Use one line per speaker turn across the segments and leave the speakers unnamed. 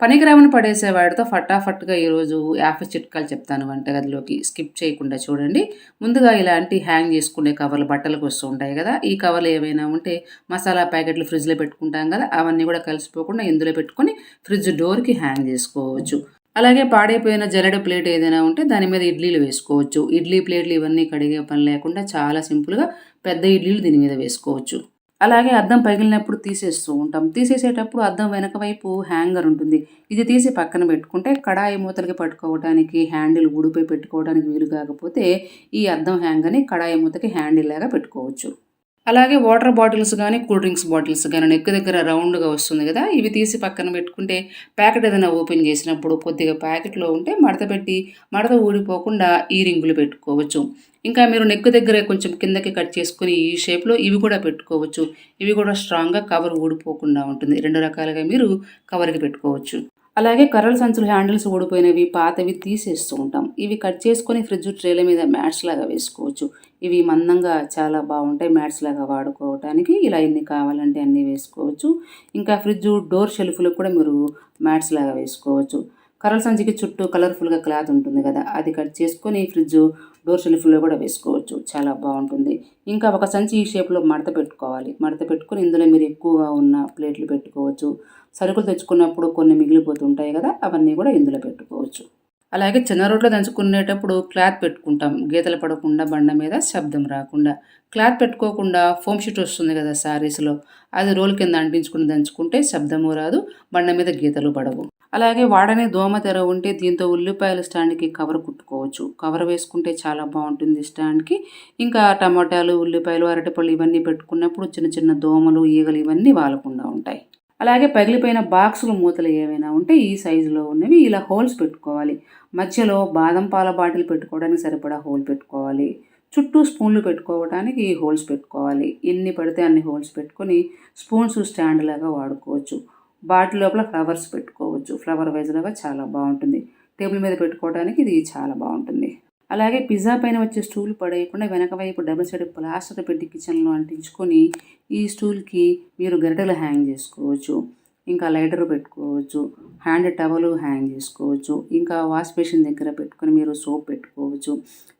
పనికిరామని పడేసేవాడితో ఫటాఫట్గా ఈరోజు యాభై చిట్కాలు చెప్తాను వంటగదిలోకి. స్కిప్ చేయకుండా చూడండి. ముందుగా ఇలాంటి హ్యాంగ్ చేసుకునే కవర్లు బట్టలకు వస్తూ ఉంటాయి కదా ఈ కవర్లు ఏమైనా ఉంటే మసాలా ప్యాకెట్లు ఫ్రిడ్జ్లో పెట్టుకుంటాం కదా అవన్నీ కూడా కలిసిపోకుండా ఇందులో పెట్టుకొని ఫ్రిడ్జ్ డోర్కి హ్యాంగ్ చేసుకోవచ్చు. అలాగే పాడైపోయిన జల్లెడ ప్లేట్ ఏదైనా ఉంటే దాని మీద ఇడ్లీలు వేసుకోవచ్చు. ఇడ్లీ ప్లేట్లు ఇవన్నీ కడిగే పని లేకుండా చాలా సింపుల్గా పెద్ద ఇడ్లీలు దీని మీద వేసుకోవచ్చు. అలాగే అద్దం పగిలినప్పుడు తీసేస్తూ ఉంటాం. తీసేసేటప్పుడు అద్దం వెనక వైపు హ్యాంగర్ ఉంటుంది. ఇది తీసి పక్కన పెట్టుకుంటే కడాయి మూతలకి పట్టుకోవడానికి హ్యాండిల్ ఊడిపోయి పెట్టుకోవడానికి వీలు కాకపోతే ఈ అద్దం హ్యాంగర్ని కడాయి మూతకి హ్యాండిల్ లాగా పెట్టుకోవచ్చు. అలాగే వాటర్ బాటిల్స్ కానీ కూల్ డ్రింక్స్ బాటిల్స్ కానీ నెక్ దగ్గర రౌండ్గా వస్తుంది కదా. ఇవి తీసి పక్కన పెట్టుకుంటే ప్యాకెట్ ఏదైనా ఓపెన్ చేసినప్పుడు కొద్దిగా ప్యాకెట్లో ఉంటే మడత పెట్టి మడత ఊడిపోకుండా ఈ రింగులు పెట్టుకోవచ్చు. ఇంకా మీరు నెక్ దగ్గర కొంచెం కిందకి కట్ చేసుకుని ఈ షేప్లో ఇవి కూడా పెట్టుకోవచ్చు. ఇవి కూడా స్ట్రాంగ్గా కవర్ ఊడిపోకుండా ఉంటుంది. రెండు రకాలుగా మీరు కవర్కి పెట్టుకోవచ్చు. అలాగే కర్రల సంచులు హ్యాండిల్స్ ఊడిపోయినవి పాతవి తీసేస్తూ ఉంటాం. ఇవి కట్ చేసుకొని ఫ్రిడ్జ్ ట్రేల మీద మ్యాట్స్ లాగా వేసుకోవచ్చు. ఇవి మందంగా చాలా బాగుంటాయి మ్యాట్స్ లాగా వాడుకోవడానికి ఇలా ఎన్ని కావాలంటే అన్నీ వేసుకోవచ్చు. ఇంకా ఫ్రిడ్జ్ డోర్ షెల్ఫ్లకు కూడా మీరు మ్యాట్స్ లాగా వేసుకోవచ్చు. కర్రల సంచికి చుట్టూ కలర్ఫుల్గా క్లాత్ ఉంటుంది కదా అది కట్ చేసుకొని ఫ్రిడ్జ్ డోర్ షెల్ఫ్లో కూడా వేసుకోవచ్చు. చాలా బాగుంటుంది. ఇంకా ఒక సంచి ఈ షేప్లో మడత పెట్టుకోవాలి. మడత పెట్టుకొని ఇందులో మీరు ఎక్కువగా ఉన్న ప్లేట్లు పెట్టుకోవచ్చు. సరుకులు తెచ్చుకున్నప్పుడు కొన్ని మిగిలిపోతుంటాయి కదా అవన్నీ కూడా ఇందులో పెట్టుకోవచ్చు. అలాగే చిన్న రోడ్లో దంచుకునేటప్పుడు క్లాత్ పెట్టుకుంటాం. గీతలు పడకుండా బండ మీద శబ్దం రాకుండా. క్లాత్ పెట్టుకోకుండా ఫోమ్ షీట్ వస్తుంది కదా శారీస్లో అది రోల్ కింద అంటించుకుని దంచుకుంటే శబ్దము రాదు బండ మీద గీతలు పడవు. అలాగే వాడని దోమ తెర ఉంటే దీంతో ఉల్లిపాయల స్టాండ్కి కవర్ కుట్టుకోవచ్చు. కవర్ వేసుకుంటే చాలా బాగుంటుంది స్టాండ్కి. ఇంకా టమాటాలు ఉల్లిపాయలు అరటిపళ్ళు ఇవన్నీ పెట్టుకున్నప్పుడు చిన్న చిన్న దోమలు ఈగలు ఇవన్నీ వాలకుండా ఉంటాయి. అలాగే పగిలిపోయిన బాక్సులు మూతలు ఏవైనా ఉంటే ఈ సైజులో ఉన్నవి ఇలా హోల్స్ పెట్టుకోవాలి. మధ్యలో బాదం పాల బాటిల్ పెట్టుకోవడానికి సరిపడా హోల్ పెట్టుకోవాలి. చుట్టూ స్పూన్లు పెట్టుకోవడానికి హోల్స్ పెట్టుకోవాలి. ఎన్ని పడితే అన్ని హోల్స్ పెట్టుకొని స్పూన్స్ స్టాండ్ లాగా వాడుకోవచ్చు. బాటిల్ లోపల ఫ్లవర్స్ పెట్టుకోవచ్చు. ఫ్లవర్ వైజ్లాగా చాలా బాగుంటుంది. టేబుల్ మీద పెట్టుకోవడానికి ఇది చాలా బాగుంటుంది. అలాగే పిజ్జా పైన వచ్చే స్టూల్ పడేయకుండా వెనక వైపు డబుల్ సైడ్ ప్లాస్టర్ పెట్టి కిచెన్లో అంటించుకొని ఈ స్టూల్కి మీరు గరిటెలు హ్యాంగ్ చేసుకోవచ్చు. ఇంకా లైటర్ పెట్టుకోవచ్చు. హ్యాండ్ టవలు హ్యాంగ్ చేసుకోవచ్చు. ఇంకా వాష్ బేసిన్ దగ్గర పెట్టుకొని మీరు సోప్ పెట్టుకోవచ్చు.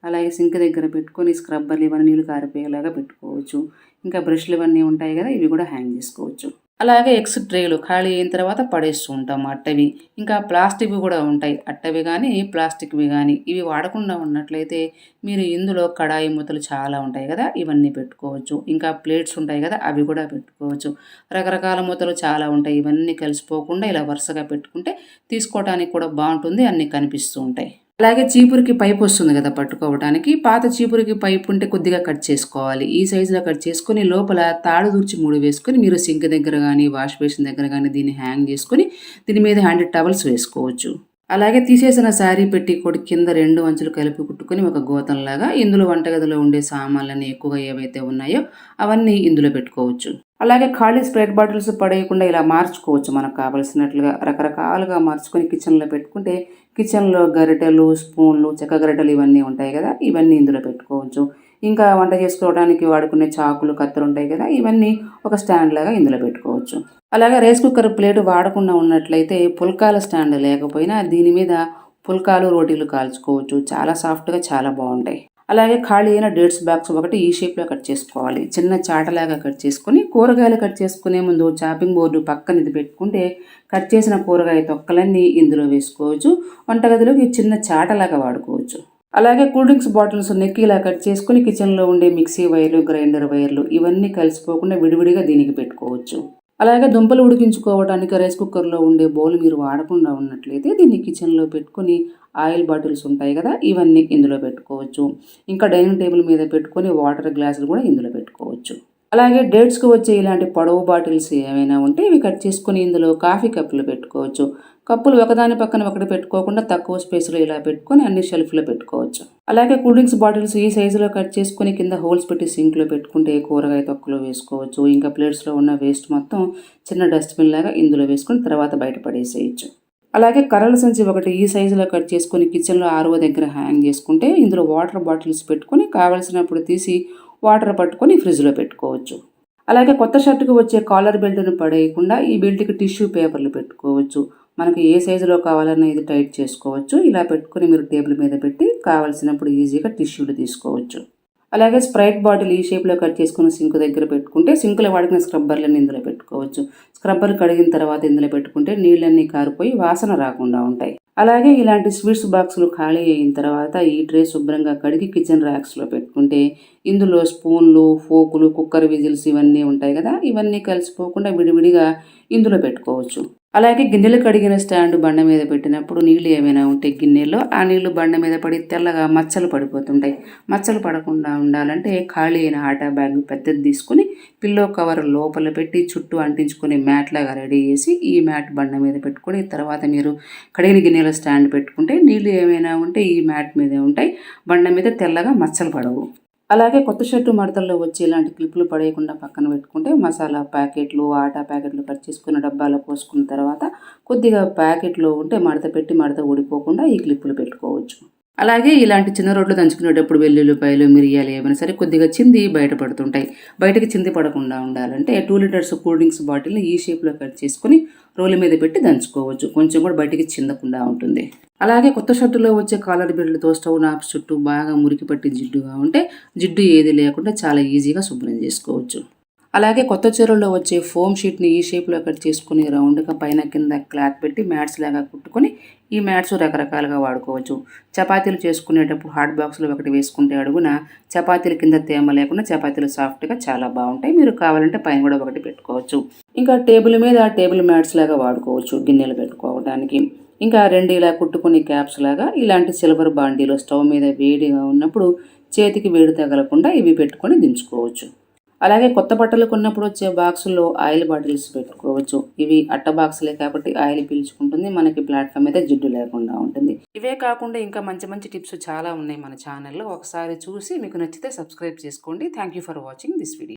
అలాగే సింక్ దగ్గర పెట్టుకొని స్క్రబ్బర్లు ఇవన్నీ నీళ్ళు కారిపోయేలాగా పెట్టుకోవచ్చు. ఇంకా బ్రష్లు ఇవన్నీ ఉంటాయి కదా ఇవి కూడా హ్యాంగ్ చేసుకోవచ్చు. అలాగే ఎక్స్ ట్రేలు ఖాళీ అయిన తర్వాత పడేస్తూ ఉంటాం అట్టవి. ఇంకా ప్లాస్టిక్వి కూడా ఉంటాయి. అట్టవి కానీ ప్లాస్టిక్వి కానీ ఇవి వాడకుండా ఉన్నట్లయితే మీరు ఇందులో కడాయి మూతలు చాలా ఉంటాయి కదా ఇవన్నీ పెట్టుకోవచ్చు. ఇంకా ప్లేట్స్ ఉంటాయి కదా అవి కూడా పెట్టుకోవచ్చు. రకరకాల మూతలు చాలా ఉంటాయి. ఇవన్నీ కలిసిపోకుండా ఇలా వరుసగా పెట్టుకుంటే తీసుకోవడానికి కూడా బాగుంటుంది. అన్నీ కనిపిస్తూ ఉంటాయి. అలాగే చీపురికి పైప్ వస్తుంది కదా పట్టుకోవడానికి పాత చీపురికి పైప్ ఉంటే కొద్దిగా కట్ చేసుకోవాలి. ఈ సైజులో కట్ చేసుకొని లోపల తాడు దూర్చి మూడు వేసుకొని మీరు సింక్ దగ్గర కానీ వాష్ బేసిన్ దగ్గర కానీ దీన్ని హ్యాంగ్ చేసుకొని దీని మీద హ్యాండ్ టవల్స్ వేసుకోవచ్చు. అలాగే తీసేసిన శారీ పెట్టి కొడి కింద రెండు అంచులు కలిపి కుట్టుకొని ఒక గోతంలాగా ఇందులో వంటగదిలో ఉండే సామాన్లన్నీ ఎక్కువగా ఏవైతే ఉన్నాయో అవన్నీ ఇందులో పెట్టుకోవచ్చు. అలాగే ఖాళీ స్ప్రైట్ బాటిల్స్ పడేయకుండా ఇలా మార్చుకోవచ్చు. మనకు కావలసినట్లుగా రకరకాలుగా మార్చుకొని కిచెన్లో పెట్టుకుంటే కిచెన్లో గరిటెలు స్పూన్లు చెక్క గరిటెలు ఇవన్నీ ఉంటాయి కదా ఇవన్నీ ఇందులో పెట్టుకోవచ్చు. ఇంకా వంట చేసుకోవడానికి వాడుకునే చాకులు కత్తెలు ఉంటాయి కదా ఇవన్నీ ఒక స్టాండ్ లాగా ఇందులో పెట్టుకోవచ్చు. అలాగే రైస్ కుక్కర్ ప్లేట్ వాడకుండా ఉన్నట్లయితే పుల్కాల స్టాండ్ లేకపోయినా దీని మీద పుల్కాలు రోటీలు కాల్చుకోవచ్చు. చాలా సాఫ్ట్గా చాలా బాగుంటాయి. అలాగే ఖాళీ అయిన డేట్స్ బాక్స్ ఒకటి ఈ షేప్లో కట్ చేసుకోవాలి. చిన్న చాటలాగా కట్ చేసుకొని కూరగాయలు కట్ చేసుకునే ముందు చాపింగ్ బోర్డు పక్కన ఇది పెట్టుకుంటే కట్ చేసిన కూరగాయ తొక్కలన్నీ ఇందులో వేసుకోవచ్చు. వంటగదిలోకి చిన్న చాటలాగా వాడుకోవచ్చు. అలాగే కూల్ డ్రింక్స్ బాటిల్స్ నెక్కిలా కట్ చేసుకుని కిచెన్లో ఉండే మిక్సీ వైర్లు గ్రైండర్ వైర్లు ఇవన్నీ కలిసిపోకుండా విడివిడిగా దీనికి పెట్టుకోవచ్చు. అలాగే దుంపలు ఉడికించుకోవడానికి రైస్ కుక్కర్లో ఉండే బౌల్ మీరు వాడకుండా ఉన్నట్లయితే దీన్ని కిచెన్లో పెట్టుకొని ఆయిల్ బాటిల్స్ ఉంటాయి కదా ఇవన్నీ ఇందులో పెట్టుకోవచ్చు. ఇంకా డైనింగ్ టేబుల్ మీద పెట్టుకొని వాటర్ గ్లాసులు కూడా ఇందులో పెట్టుకోవచ్చు. అలాగే డేట్స్కి వచ్చే ఇలాంటి పొడవు బాటిల్స్ ఏమైనా ఉంటే ఇవి కట్ చేసుకొని ఇందులో కాఫీ కప్పులు పెట్టుకోవచ్చు. కప్పులు ఒకదాని పక్కన ఒకటి పెట్టుకోకుండా తక్కువ స్పేస్లో ఇలా పెట్టుకొని అన్ని షెల్ఫ్లో పెట్టుకోవచ్చు. అలాగే కూల్ డ్రింక్స్ బాటిల్స్ ఈ సైజులో కట్ చేసుకుని కింద హోల్స్ పెట్టి సింక్లో పెట్టుకుంటే కూరగాయ తొక్కలో వేసుకోవచ్చు. ఇంకా ప్లేట్స్లో ఉన్న వేస్ట్ మొత్తం చిన్న డస్ట్బిన్ లాగా ఇందులో వేసుకొని తర్వాత బయట పడేసేయచ్చు. అలాగే కర్రల సంచి ఒకటి ఈ సైజులో కట్ చేసుకొని కిచెన్లో ఆరో దగ్గర హ్యాంగ్ చేసుకుంటే ఇందులో వాటర్ బాటిల్స్ పెట్టుకొని కావలసినప్పుడు తీసి వాటర్ పట్టుకొని ఫ్రిడ్జ్లో పెట్టుకోవచ్చు. అలాగే కొత్త షర్టుకి వచ్చే కాలర్ బెల్ట్ను పడేయకుండా ఈ బెల్ట్కి టిష్యూ పేపర్లు పెట్టుకోవచ్చు. మనకి ఏ సైజులో కావాలన్నా ఇది టైట్ చేసుకోవచ్చు. ఇలా పెట్టుకొని మీరు టేబుల్ మీద పెట్టి కావాల్సినప్పుడు ఈజీగా టిష్యూలు తీసుకోవచ్చు. అలాగే స్ప్రైట్ బాటిల్ ఈ షేప్లో కట్ చేసుకుని సింక్ దగ్గర పెట్టుకుంటే సింకులో వాడుకునే స్క్రబ్బర్లను ఇందులో పెట్టుకోవచ్చు. స్క్రబ్బర్ కడిగిన తర్వాత ఇందులో పెట్టుకుంటే నీళ్ళన్నీ కారిపోయి వాసన రాకుండా ఉంటాయి. అలాగే ఇలాంటి స్వీట్స్ బాక్సులు ఖాళీ అయిన తర్వాత ఈ ట్రే శుభ్రంగా కడిగి కిచెన్ ర్యాక్స్లో పెట్టుకుంటే ఇందులో స్పూన్లు ఫోకులు కుక్కర్ విజిల్స్ ఇవన్నీ ఉంటాయి కదా ఇవన్నీ కలిసిపోకుండా విడివిడిగా ఇందులో పెట్టుకోవచ్చు. అలాగే గిన్నెలు కడిగిన స్టాండ్ బండ మీద పెట్టినప్పుడు నీళ్ళు ఏమైనా ఉంటే గిన్నెలో ఆ నీళ్ళు బండ మీద పడి తెల్లగా మచ్చలు పడిపోతుంటాయి. మచ్చలు పడకుండా ఉండాలంటే ఖాళీ అయిన ఆటా బ్యాగ్ పెద్దది తీసుకుని పిల్లో కవర్ లోపల పెట్టి చుట్టూ అంటించుకుని మ్యాట్ లాగా రెడీ చేసి ఈ మ్యాట్ బండ మీద పెట్టుకొని తర్వాత మీరు కడిగిన గిన్నెల స్టాండ్ పెట్టుకుంటే నీళ్ళు ఏమైనా ఉంటే ఈ మ్యాట్ మీదే ఉంటాయి. బండ మీద తెల్లగా మచ్చలు పడవు. అలాగే కొత్త షర్టు మడతల్లో వచ్చి ఇలాంటి క్లిప్పులు పడేయకుండా పక్కన పెట్టుకుంటే మసాలా ప్యాకెట్లు ఆటా ప్యాకెట్లు కట్ చేసుకున్న డబ్బాలో పోసుకున్న తర్వాత కొద్దిగా ప్యాకెట్లో ఉంటే మడత పెట్టి మడత ఊడిపోకుండా ఈ క్లిప్పులు పెట్టుకోవచ్చు. అలాగే ఇలాంటి చిన్న రోడ్లు దంచుకునేటప్పుడు వెల్లుల్లిపాయలు మిరియాలు ఏమైనా సరే కొద్దిగా చింది బయటపడుతుంటాయి బయటకి చింది పడకుండా ఉండాలంటే టూ లీటర్స్ కూల్ డ్రింక్స్ బాటిల్ని ఈ షేప్లో కట్ చేసుకొని రోలు మీద పెట్టి దంచుకోవచ్చు. కొంచెం కూడా బయటికి చిందకుండా ఉంటుంది. అలాగే కొత్త షర్టులో వచ్చే కాలర్ బిడ్డలతో స్టవ్ నాప్స్ చుట్టూ బాగా మురికి పట్టి జిడ్డుగా ఉంటే జిడ్డు ఏది లేకుండా చాలా ఈజీగా శుభ్రం చేసుకోవచ్చు. అలాగే కొత్త చీరల్లో వచ్చే ఫోమ్ షీట్ని ఈ షేప్లో కట్ చేసుకుని రౌండ్గా పైన కింద క్లాత్ పెట్టి మ్యాట్స్ లాగా కుట్టుకొని ఈ మ్యాట్స్ రకరకాలుగా వాడుకోవచ్చు. చపాతీలు చేసుకునేటప్పుడు హాట్ బాక్స్లో ఒకటి వేసుకుంటే అడుగున చపాతీల కింద తేమ లేకుండా చపాతీలు సాఫ్ట్గా చాలా బాగుంటాయి. మీరు కావాలంటే పైన కూడా ఒకటి పెట్టుకోవచ్చు. ఇంకా టేబుల్ మీద టేబుల్ మ్యాట్స్ లాగా వాడుకోవచ్చు గిన్నెలు పెట్టుకోవడానికి. ఇంకా రెండు ఇలా కుట్టుకునే క్యాప్స్ లాగా ఇలాంటి సిల్వర్ బాండీలో స్టవ్ మీద వేడిగా ఉన్నప్పుడు చేతికి వేడి తగలకుండా ఇవి పెట్టుకొని దించుకోవచ్చు. అలాగే కొత్త బట్టలు కొన్నప్పుడు వచ్చే బాక్సుల్లో ఆయిల్ బాటిల్స్ పెట్టుకోవచ్చు. ఇవి అట్ట బాక్సులే కాబట్టి ఆయిల్ పీల్చుకుంటుంది. మనకి ప్లాట్ఫామ్ మీద జిడ్డు లేకుండా ఉంటుంది. ఇవే కాకుండా ఇంకా మంచి మంచి టిప్స్ చాలా ఉన్నాయి మన ఛానల్లో. ఒకసారి చూసి మీకు నచ్చితే సబ్స్క్రైబ్ చేసుకోండి. Thank you for watching this video.